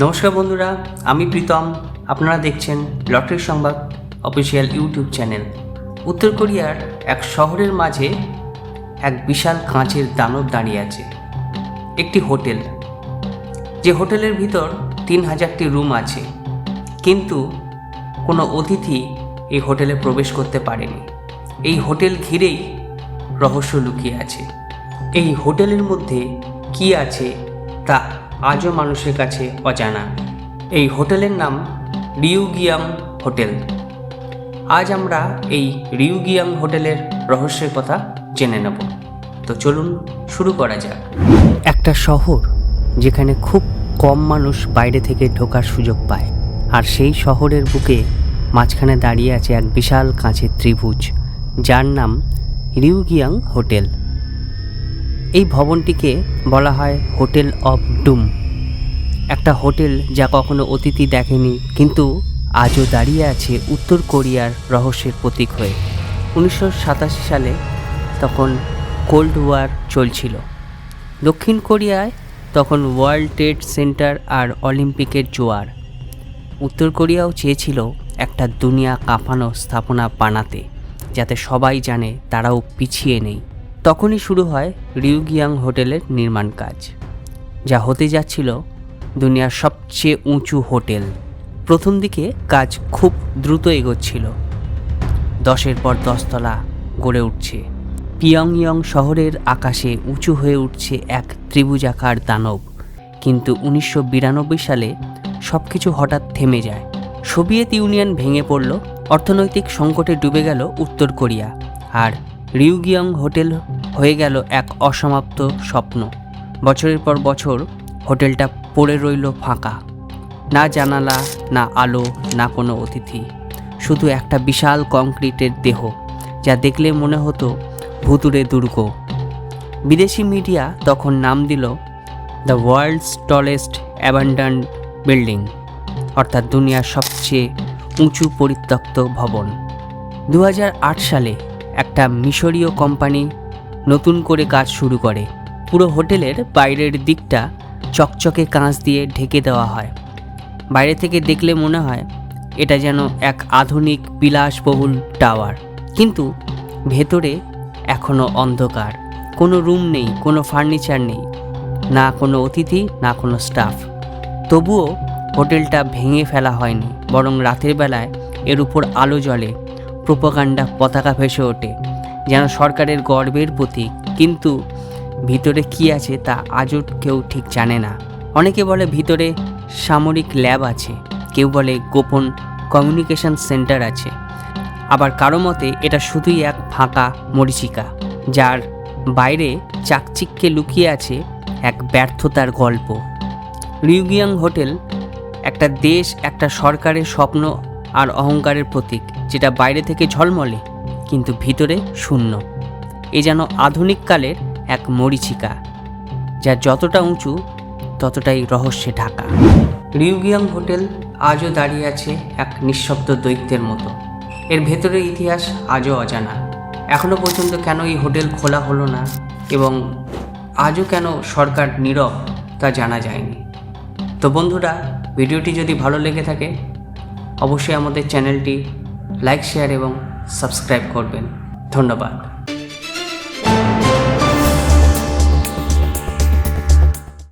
নমস্কার বন্ধুরা, আমি প্রীতম। আপনারা দেখছেন লটারি সংবাদ অফিসিয়াল ইউটিউব চ্যানেল। উত্তর কোরিয়ার এক শহরের মাঝে এক বিশাল কাঁচের দানব দাঁড়িয়ে আছে। একটি হোটেল। যে হোটেলের ভিতর তিন হাজারটি রুম আছে। কিন্তু কোনো অতিথি এই হোটেলে প্রবেশ করতে পারেনি। এই হোটেল ঘিরেই রহস্য লুকিয়ে আছে। এই হোটেলের মধ্যে কি আছে তা আজও মানুষের কাছে অজানা। এই হোটেলের নাম রিউগিয়াম হোটেল। আজ আমরা এই রিউগিয়াম হোটেলের রহস্যের কথা জেনে নেব। তো চলুন শুরু করা যাক। একটা শহর যেখানে খুব কম মানুষ বাইরে থেকে ঢোকার সুযোগ পায়, আর সেই শহরের বুকে মাঝখানে দাঁড়িয়ে আছে এক বিশাল কাঁচের ত্রিভুজ, যার নাম রিউগিয়াং হোটেল। এই ভবনটিকে বলা হয় হোটেল অফ ডুম। একটা হোটেল যা কখনো অতিথি দেখেনি, কিন্তু আজও দাঁড়িয়ে আছে উত্তর কোরিয়ার রহস্যের প্রতীক হয়ে। উনিশশো সাতাশি সালে তখন কোল্ড ওয়ার চলছিল। দক্ষিণ কোরিয়ায় তখন ওয়ার্ল্ড ট্রেড সেন্টার আর অলিম্পিকের জোয়ার। উত্তর কোরিয়াও চেয়েছিল একটা দুনিয়া কাঁপানো স্থাপনা বানাতে, যাতে সবাই জানে তারাও পিছিয়ে নেই। তখনই শুরু হয় রিউগিয়াং হোটেলের নির্মাণ কাজ, যা হতে যাচ্ছিল দুনিয়ার সবচেয়ে উঁচু হোটেল। প্রথম দিকে কাজ খুব দ্রুত এগোচ্ছিল। দশের পর দশতলা গড়ে উঠছে। পিয়ংইয়ং শহরের আকাশে উঁচু হয়ে উঠছে এক ত্রিভুজাকার দানব। কিন্তু উনিশশো বিরানব্বই সালে সব কিছু হঠাৎ থেমে যায়। সোভিয়েত ইউনিয়ন ভেঙে পড়ল, অর্থনৈতিক সংকটে ডুবে গেল উত্তর কোরিয়া, আর রিউগিয়ং হোটেল হয়ে গেল এক অসমাপ্ত স্বপ্ন। বছরের পর বছর হোটেলটা পড়ে রইল ফাঁকা। না জানালা, না আলো, না কোনো অতিথি। শুধু একটা বিশাল কংক্রিটের দেহ, যা দেখলে মনে হতো ভুতুরে দুর্গ। বিদেশি মিডিয়া তখন নাম দিল the world's tallest abandoned building অর্থাৎ দুনিয়ার সবচেয়ে উঁচু পরিত্যক্ত ভবন। দু হাজার আট সালে একটা মিশরীয় কোম্পানি নতুন করে কাজ শুরু করে। পুরো হোটেলের বাইরের দিকটা চকচকে কাঁচ দিয়ে ঢেকে দেওয়া হয়। বাইরে থেকে দেখলে মনে হয় এটা যেন এক আধুনিক বিলাসবহুল টাওয়ার। কিন্তু ভেতরে এখনও অন্ধকার। কোনো রুম নেই, কোনো ফার্নিচার নেই, না কোনো অতিথি, না কোনো স্টাফ। তবুও হোটেলটা ভেঙে ফেলা হয়নি, বরং রাতের বেলায় এর উপর আলো জ্বলে। প্রোপাগান্ডা পতাকা ভেসে ওঠে, যেন সরকারের গর্বের প্রতীক। কিন্তু ভিতরে কি আছে তা আজও কেউ ঠিক জানে না। অনেকে বলে ভিতরে সামরিক ল্যাব আছে, কেউ বলে গোপন কমিউনিকেশন সেন্টার আছে। আবার কারও মতে এটা শুধুই এক ফাঁকা মরিচিকা, যার বাইরে চাকচিককে লুকিয়ে আছে এক ব্যর্থতার গল্প। রিউগিয়াং হোটেল, একটা দেশ, একটা সরকারের স্বপ্ন আর অহংকারের প্রতীক, যেটা বাইরে থেকে ঝলমলে, কিন্তু ভিতরে শূন্য। এ যেন আধুনিককালের এক মরিচিকা, যা যতটা উঁচু, ততটাই রহস্যে ঢাকা। রিউগিয়াং হোটেল আজও দাঁড়িয়ে আছে এক নিঃশব্দ দৈত্যের মতো। এর ভেতরের ইতিহাস আজও অজানা। এখনও পর্যন্ত কেন এই হোটেল খোলা হলো না এবং আজও কেন সরকার নীরব তা জানা যায়নি? তো বন্ধুরা, ভিডিওটি যদি ভালো লেগে থাকে অবশ্যই আমাদের চ্যানেলটি লাইক শেয়ার এবং সাবস্ক্রাইব করবেন। ধন্যবাদ।